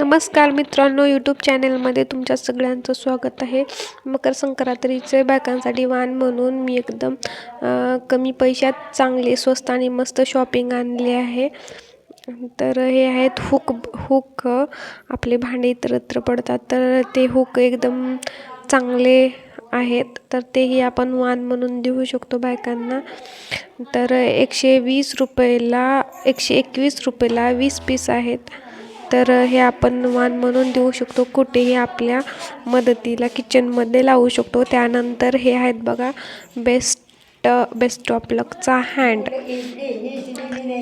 नमस्कार मित्रांनो यूट्यूब चॅनलमध्ये तुमच्या सगळ्यांचं स्वागत आहे. मकर संक्रांतीचे बायकांसाठी वाण म्हणून मी एकदम कमी पैशात चांगले स्वस्त आणि मस्त शॉपिंग आणले आहे. तर हे आहेत हुक हुक आपले भांडे इतरत्र पडतात. तर ते हुक एकदम चांगले आहेत. तर तेही आपण वाण म्हणून देऊ शकतो बायकांना. तर एकशे वीस रुपयाला एकशे एकवीस रुपयाला वीस पीस आहेत. तर हे आपण वाण म्हणून देऊ शकतो. कुठेही आपल्या मदतीला किचनमध्ये लावू शकतो. त्यानंतर हे आहेत बघा बेस्ट बेस्ट ऑफ लकचा हँड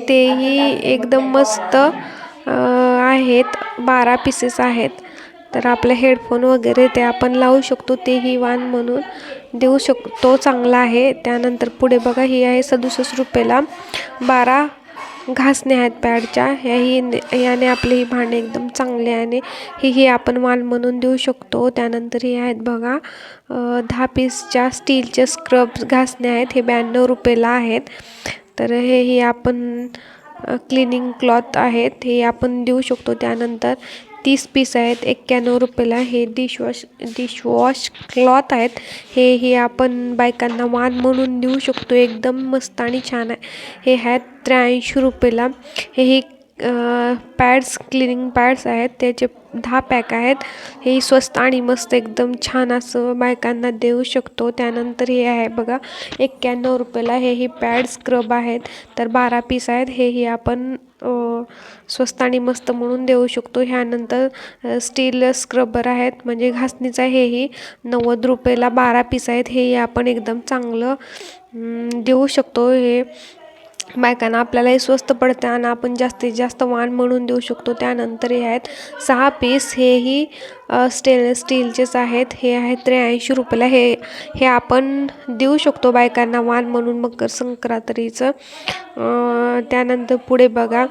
तेही एकदम मस्त आहेत. बारा पीसेस आहेत. तर आपले हेडफोन वगैरे ते आपण लावू शकतो. तेही वाण म्हणून देऊ शकतो. चांगला आहे. त्यानंतर पुढे बघा ही आहे सदुसष्ट रुपयाला बारा घासणे आहेत पॅडच्या ह्याही याने आपले ही भांडे एकदम चांगले आणि हेही आपण वाण म्हणून देऊ शकतो. त्यानंतर हे आहेत बघा दहा पीसच्या स्टीलचे स्क्रब घासणे आहेत. हे ब्याण्णव रुपयाला आहेत. तर हेही आपण क्लिनिंग क्लॉथ आहेत. हे आपण देऊ शकतो. त्यानंतर तीस पीस आहेत. एक्क्याण्णव रुपयाला. हे डिशवॉश डिशवॉश क्लॉथ आहेत. हे हे आपण बायकांना वाण म्हणून देऊ शकतो. एकदम मस्त आणि छान आहे. हे आहेत त्र्याऐंशी रुपयाला. हे ही पॅड्स क्लिनिंग पॅड्स आहेत. त्याचे दहा पॅक आहेत हे स्वस्त आणि मस्त एकदम छान असं बायकांना देऊ शकतो. त्यानंतर हे आहे बघा एक्क्याण्णव रुपयाला हे ही पॅड स्क्रब आहेत. तर बारा पीस आहेत. हेही आपण स्वस्त आणि मस्त म्हणून देऊ शकतो. ह्यानंतर स्टील स्क्रबर आहेत. म्हणजे घासणीचा हेही नव्वद रुपयाला बारा पीस आहेत. हेही आपण एकदम चांगलं देऊ शकतो. हे बायकांना आपल्यालाही स्वस्त पडतं आणि आपण जास्तीत जास्त वाण म्हणून देऊ शकतो. त्यानंतर हे आहेत सहा पीस हेही स्टेनलेस स्टीलचेच आहेत. हे आहेत त्र्याऐंशी रुपयाला. हे हे आपण देऊ शकतो बायकांना वाण म्हणून मकर संक्रांतीचं. त्यानंतर पुढे बघा.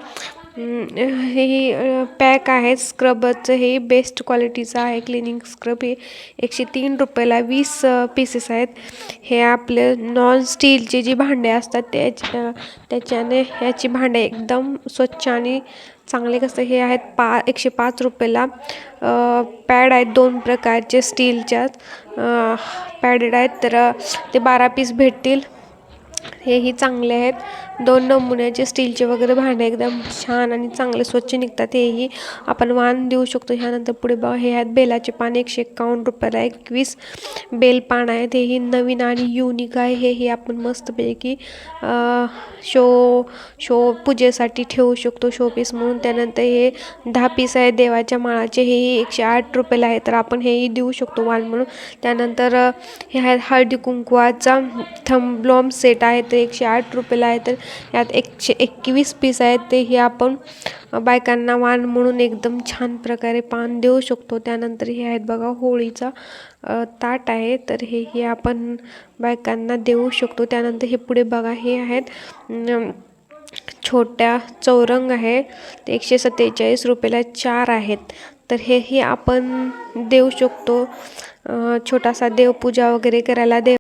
हे पॅक आहे. स्क्रबचं हे बेस्ट क्वालिटीचं आहे. क्लिनिंग स्क्रब हे एकशे तीन रुपयाला वीस पीसेस आहेत. हे आपले नॉन स्टीलचे जी भांडे असतात त्याच्या त्याच्याने ह्याची भांडे एकदम स्वच्छ आणि चांगले कसं हे आहेत. पा एकशे पाच रुपयाला पॅड आहेत दोन प्रकारचे स्टीलच्या पॅडेड आहेत तर ते बारा पीस भेटतील. हेही चांगले आहेत. दोन नमुन्याचे स्टीलचे वगैरे भांडे एकदम छान आणि चांगले स्वच्छ निघतात हेही आपण वाण देऊ शकतो. ह्यानंतर पुढे बघा हे आहेत बेलाचे पान एकशे एकावन्न रुपयाला एकवीस बेल पान आहेत. हेही नवीन आणि युनिक आहे. हेही आपण मस्तपैकी शो शो पूजेसाठी ठेवू शकतो शो पीस म्हणून. त्यानंतर हे दहा पीस आहे देवाच्या माळाचे. हेही एकशे आठ रुपयाला आहे. तर आपण हेही देऊ शकतो वाण म्हणून. त्यानंतर हे आहेत हळदी कुंकवाचा थंब्लॉम सेट आहे. ते एकशे आठ रुपयाला आहे तर यात एकशे एकवीस पीस आहेत. ते हे आपण बायकांना वाण म्हणून एकदम छान प्रकारे पान देऊ शकतो. त्यानंतर हे आहेत बघा होळीचा ताट आहे. तर हे हे आपण बायकांना देऊ शकतो. त्यानंतर हे पुढे बघा हे आहेत छोट्या चौरंग आहे. ते एकशे सत्तेचाळीस रुपयाला चार आहेत. तर हेही आपण देऊ शकतो. छोटासा देवपूजा वगैरे करायला देव